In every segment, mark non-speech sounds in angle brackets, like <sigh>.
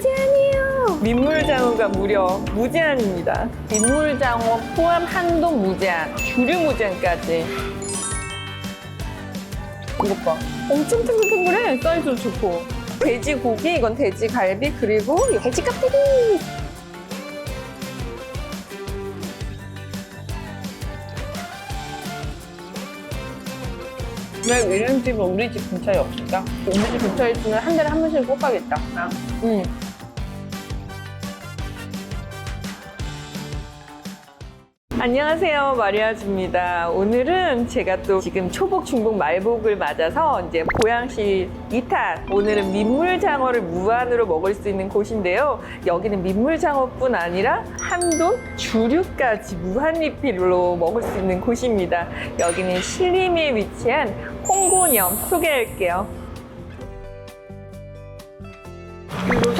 무제한이에요. 민물장어가 무려 무제한입니다. 민물장어 포함 한돈 무제한, 주류 무제한까지. 이것 봐. 엄청 탱글탱글해. 사이즈도 좋고. 돼지고기, 이건 돼지갈비, 그리고 돼지 껍데기. 왜 이런 집은 우리 집 근처에 없을까? 우리 집 근처에 있으면 한 달에 한 번씩 꼭 가겠다. 응. 안녕하세요. 마리아주입니다. 오늘은 제가 또 지금 초복 중복 말복을 맞아서 이제 보양식 2탄 오늘은 민물장어를 무한으로 먹을 수 있는 곳인데요. 여기는 민물장어뿐 아니라 한돈 주류까지 무한리필로 먹을 수 있는 곳입니다. 여기는 신림에 위치한 홍곤염 소개할게요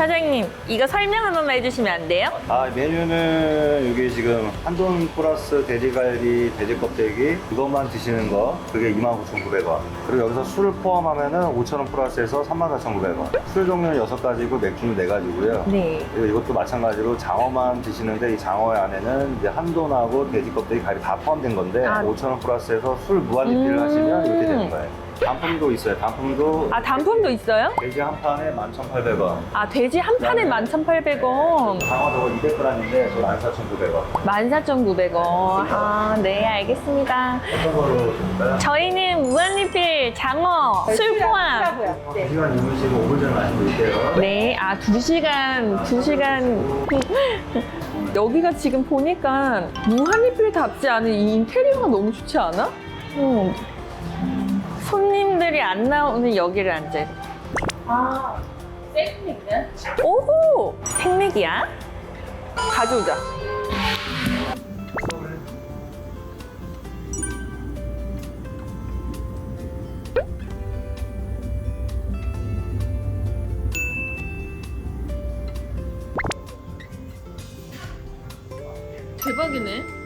사장님 이거 설명 한 번만 해주시면 안 돼요? 아 메뉴는 이게 지금 한돈 플러스 돼지갈비, 돼지 껍데기 이것만 드시는 거 그게 29,900원 그리고 여기서 술을 포함하면은 5,000원 플러스해서 34,900원 술 종류는 6가지고 맥주는 4가지고요 네 그리고 이것도 마찬가지로 장어만 드시는데 이 장어 안에는 이제 한돈하고 돼지 껍데기 갈비 다 포함된 건데 아. 5,000원 플러스해서 술 무한 리필을 음. 하시면 이렇게 되는 거예요 단품도 있어요 단품도 아 단품도 있어요? 돼지 한 판에 11,800원 아 돼지 한 판에 11,800원 장어 저거 200g인데 저 14,900원 14,900원 아 네 알겠습니다 어떤 거로 드릴까요? 저희는 무한리필 장어 술 포함 2시간 주무시고 5분 전에 말씀드릴게요. 네, 아, 두 시간, 두 시간. <laughs> 여기가 지금 보니까 무한리필답지 않은 이 인테리어가 너무 좋지 않아? 응. 손님들이 안 나오는 여기를 앉아야 돼. 아, 생맥이야? 오호! 생맥이야? 가져오자. 대박이네.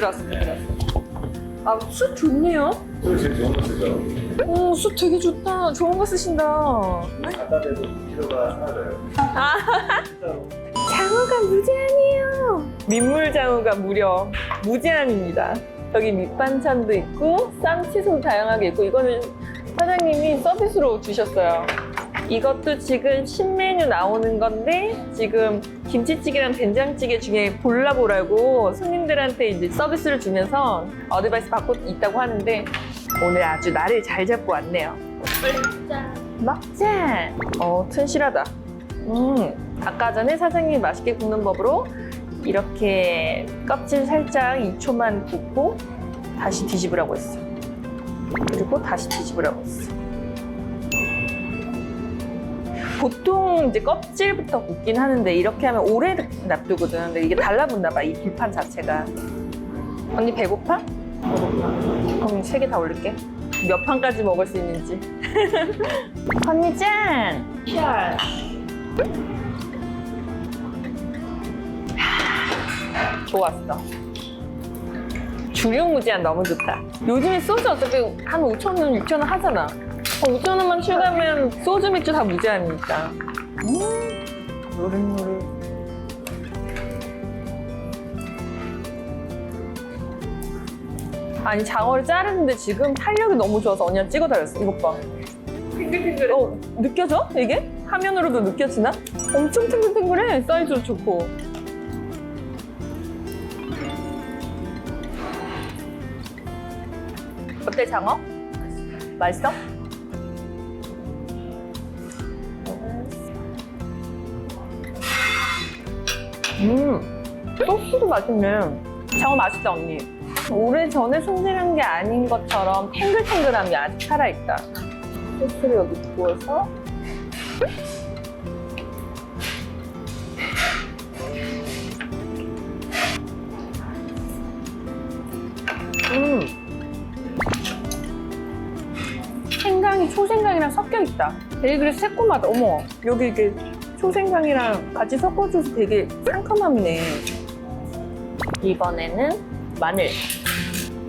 들어왔어, 불 들어왔어. 아, 숯 좋네요. 술 제일 좋은 거 쓰죠. 오, 숯 되게 좋다. 좋은 거 쓰신다. 갖다 대도 필요가 하나요. 아, 진짜로. 장어가 무제한이에요. 민물장어가 무려 무제한입니다. 여기 밑반찬도 있고 쌈치도 다양하게 있고 이거는 사장님이 서비스로 주셨어요. 이것도 지금 신메뉴 나오는 건데 지금 김치찌개랑 된장찌개 중에 골라보라고 손님들한테 이제 서비스를 주면서 어드바이스 받고 있다고 하는데 오늘 아주 날을 잘 잡고 왔네요. 먹자. 어, 튼실하다. 음, 아까 전에 사장님이 맛있게 굽는 법으로 이렇게 껍질 살짝 2초만 굽고 다시 뒤집으라고 했어. 그리고 다시 뒤집으라고 했어. 보통 이제 껍질부터 굽긴 하는데 이렇게 하면 오래 놔두거든. 근데 이게 달라붙나 봐, 이 불판 자체가. 언니 배고파? 그럼 세 개 다 올릴게. 몇 판까지 먹을 수 있는지. <laughs> 언니 짠! 샷! 좋았어. 주류무제한 너무 좋다. 요즘에 소주 어차피 한 5,000원, 6,000원 하잖아. 5,000원만 추가하면 소주, 맥주 다 무제한이니까. 음, 노릇노릇. 아니, 장어를 자르는데 지금 탄력이 너무 좋아서 언니가 찍어 달렸어. 이것 봐. 탱글탱글해. 어, 느껴져? 이게? 화면으로도 느껴지나? 엄청 탱글탱글해. 사이즈도 좋고. 어때 장어? 맛있어? 음 소스도 맛있네. 장어 맛있다 언니? 오래전에 손질한 게 아닌 것처럼 탱글탱글함이 아직 살아있다. 소스를 여기 부어서? 음. 생강이 초생강이랑 섞여 있다. 되게 그래 새콤하다. 어머. 여기 이게 초생강이랑 같이 섞어줘서 되게 상큼함이네. 이번에는 마늘.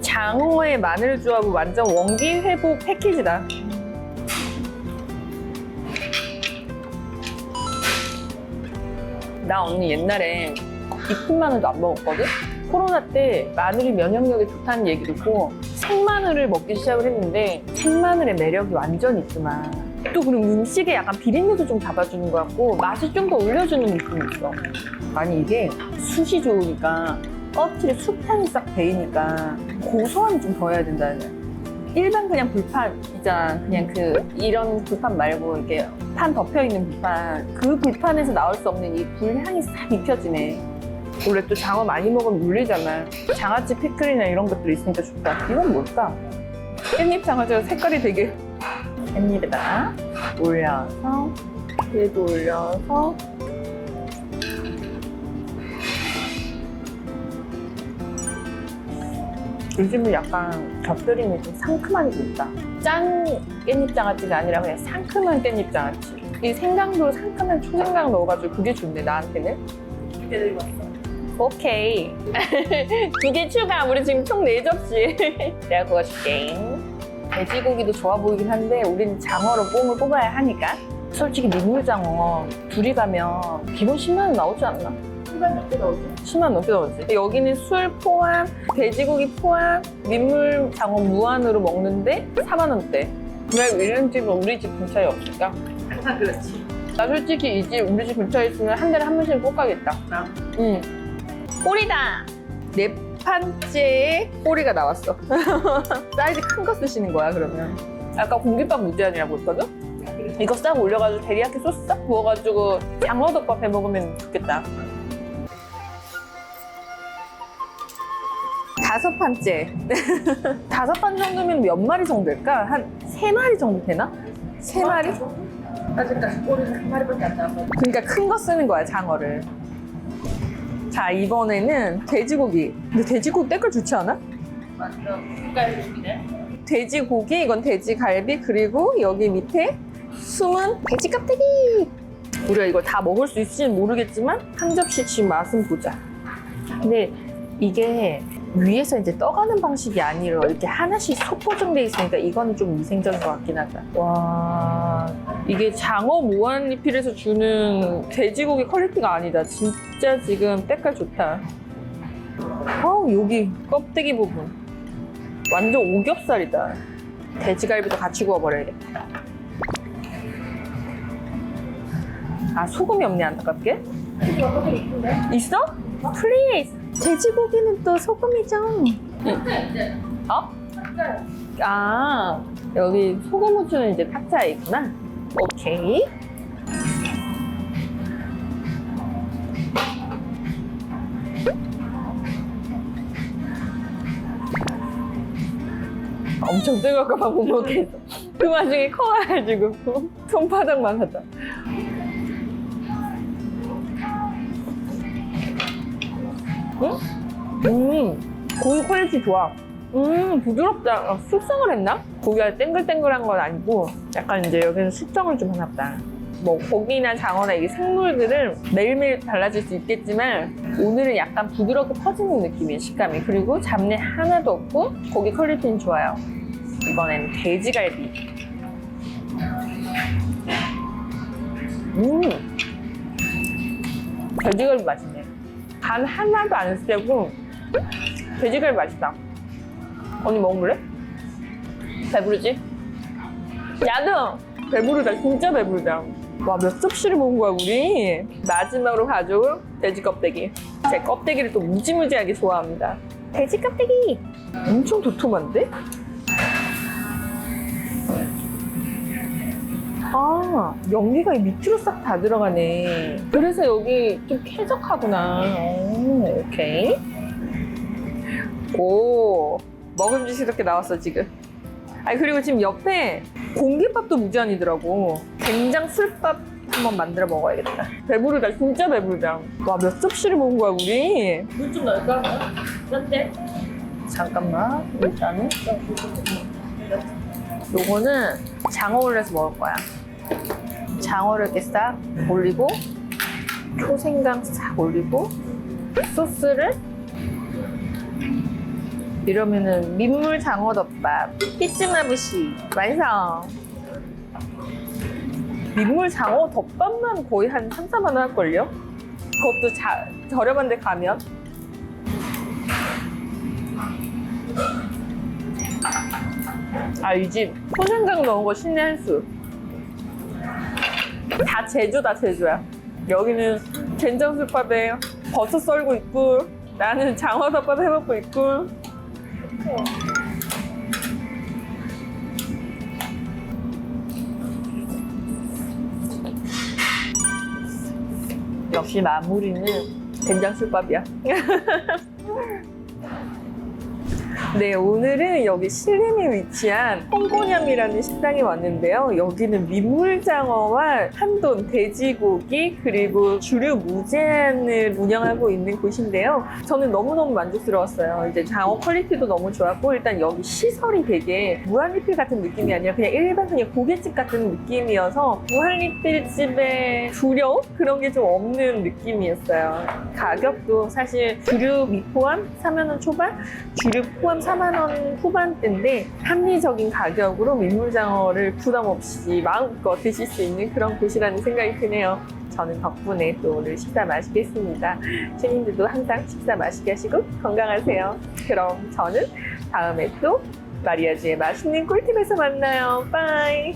장어의 마늘 조합은 완전 원기 회복 패키지다. 나 언니 옛날에 깊은 마늘도 안 먹었거든? 코로나 때 마늘이 면역력에 좋다는 얘기 듣고 생마늘을 먹기 시작을 했는데 생마늘의 매력이 완전 있구만. 또 그리고 음식에 약간 비린내도 좀 잡아주는 것 같고 맛을 좀더 올려주는 느낌이 있어. 아니 이게 숯이 좋으니까 껍질에 숯향이 싹 배이니까 고소함이 좀 더 해야 된다는. 일반 그냥 불판 있잖아. 그냥 그 이런 불판 말고 이렇게 판 덮여 있는 불판. 그 불판에서 나올 수 없는 이 불향이 싹 입혀지네. 원래 또 장어 많이 먹으면 물리잖아. 장아찌 피클이나 이런 것들이 있으니까 좋다. 이건 뭘까? 깻잎 장아찌가 색깔이 되게 깻잎에다가 올려서 얘도 올려서 요즘은 약간 곁들임이 좀 상큼하게 좋다. 짠 깻잎 장 아찌가 아니라 그냥 상큼한 깻잎 장 아찌. 이 생강도 상큼한 초생강 넣어가지고 그게 좋네 나한테는. 오케이. <laughs> 두 개 추가. 우리 지금 총 네접시 <laughs> 내가 그거 줄게. 돼지고기도 좋아 보이긴 한데 우리는 장어로 뽕을 뽑아야 하니까. 솔직히 민물장어 둘이 가면 기본 10만 원 나오지 않나? 10만 넘게 나오지. 10만 넘게 나오지. 여기는 술 포함, 돼지고기 포함, 민물장어 무한으로 먹는데 4만 원대. 왜 이런 집은 우리 집 근처에 없을까? 항상 그렇지. 나 솔직히 이 집 우리 집 근처에 있으면 한 달에 한 번씩은 꼭 가겠다. 나. 응. 꼬리다. 네 판째에 꼬리가 나왔어. <laughs> 사이즈 큰 거 쓰시는 거야 그러면. 아까 공깃밥 무제한이라고 했거든? 이거 싹 올려가지고 데리야끼 소스 싹 부어가지고 장어덮밥 해 먹으면 좋겠다. 다섯 판째. <laughs> 다섯 판 정도면 몇 마리 정도일까? 한 세 마리 정도 되나? 세 마리? 아직까지 꼬리는 한 마리밖에 안 나왔거든. 그러니까 큰 거 쓰는 거야 장어를. 자 이번에는 돼지고기. 근데 돼지고기 때깔 좋지 않아? 색깔 좋네. 돼지고기 이건 돼지갈비 그리고 여기 밑에 숨은 돼지 껍데기. 우리가 이걸 다 먹을 수 있을지는 모르겠지만 한 접시씩 맛은 보자. 근데 이게 위에서 이제 떠가는 방식이 아니라 이렇게 하나씩 소포정돼 있으니까 이거는 좀 위생적인 것 같긴 하다. 와 이게 장어 무한리필에서 주는 돼지고기 퀄리티가 아니다. 진짜 지금 때깔 좋다. 어 여기 껍데기 부분 완전 오겹살이다. 돼지갈비도 같이 구워버려야겠다. 아 소금이 없네 안타깝게. 있어? 플리즈. 돼지고기는 또 소금이죠. 어? 아 여기 소금 후추는 이제 탁자에 있구나. 오케이. 엄청 뜨거울까봐 못 먹겠어. 그 와중에 커가지고 손바닥만 하다. 응? 음, 고기 퀄리티 좋아. 음, 부드럽다. 아, 숙성을 했나? 고기가 땡글땡글한 건 아니고, 약간 이제 여기는 숙성을 좀 보다. 뭐, 고기나 장어나 이게 생물들은 매일매일 달라질 수 있겠지만, 오늘은 약간 부드럽게 퍼지는 느낌이에요, 식감이. 그리고 잡내 하나도 없고, 고기 퀄리티는 좋아요. 이번엔 돼지갈비. 음! 돼지갈비 맛있네. 간 하나도 안 세고 돼지갈비 맛있다. 언니 먹을래? 배부르지? 야등! 배부르다. 진짜 배부르다. 와, 몇 접시를 먹은 거야, 우리? 마지막으로 가져올 돼지 껍데기. 제 껍데기를 또 무지무지하게 좋아합니다. 돼지 껍데기! 엄청 도톰한데? 아, 연기가 이 밑으로 싹 다 들어가네. 그래서 여기 좀 쾌적하구나. 오, 오케이. 오, 먹음직스럽게 나왔어, 지금. 아니, 그리고 지금 옆에 공깃밥도 무제한이더라고. 된장 술밥 한번 만들어 먹어야겠다. 배부르다, 진짜 배부르다. 와, 몇 접시를 먹은 거야, 우리? 물 좀 넣을까? 어때? 잠깐만, 일단은. 요거는 장어 올려서 먹을 거야. 장어를 이렇게 싹 올리고 초생강 싹 올리고 소스를 이러면은 민물 장어 덮밥 히츠마부시 완성. 민물 장어 덮밥만 거의 한 3, 4만 원 할걸요? 그것도 자, 저렴한 데 가면? 아 이집 초생강 넣은 거 신의 한수. 다 제주다 제주야. 여기는 된장술밥에 버섯 썰고 있고 나는 장어덮밥 해먹고 있고 역시 마무리는 된장술밥이야 <laughs> 네, 오늘은 여기 신림에 위치한 홍고냠이라는 식당에 왔는데요. 여기는 민물장어와 한돈 돼지고기 그리고 주류 무제한을 운영하고 있는 곳인데요. 저는 너무너무 만족스러웠어요. 이제 장어 퀄리티도 너무 좋았고 일단 여기 시설이 되게 무한리필 같은 느낌이 아니라 그냥 일반 그냥 고깃집 같은 느낌이어서 무한리필집의 두려움 그런 게 좀 없는 느낌이었어요. 가격도 사실 주류 미포함 3만 원 초반, 주류 포함 4만 원 후반대인데 합리적인 가격으로 민물장어를 부담 없이 마음껏 드실 수 있는 그런 곳이라는 생각이 드네요. 저는 덕분에 또 오늘 식사 맛있겠습니다. 주님들도 항상 식사 맛있게 하시고 건강하세요. 그럼 저는 다음에 또 마리아주의 맛있는 꿀팁에서 만나요. 빠이!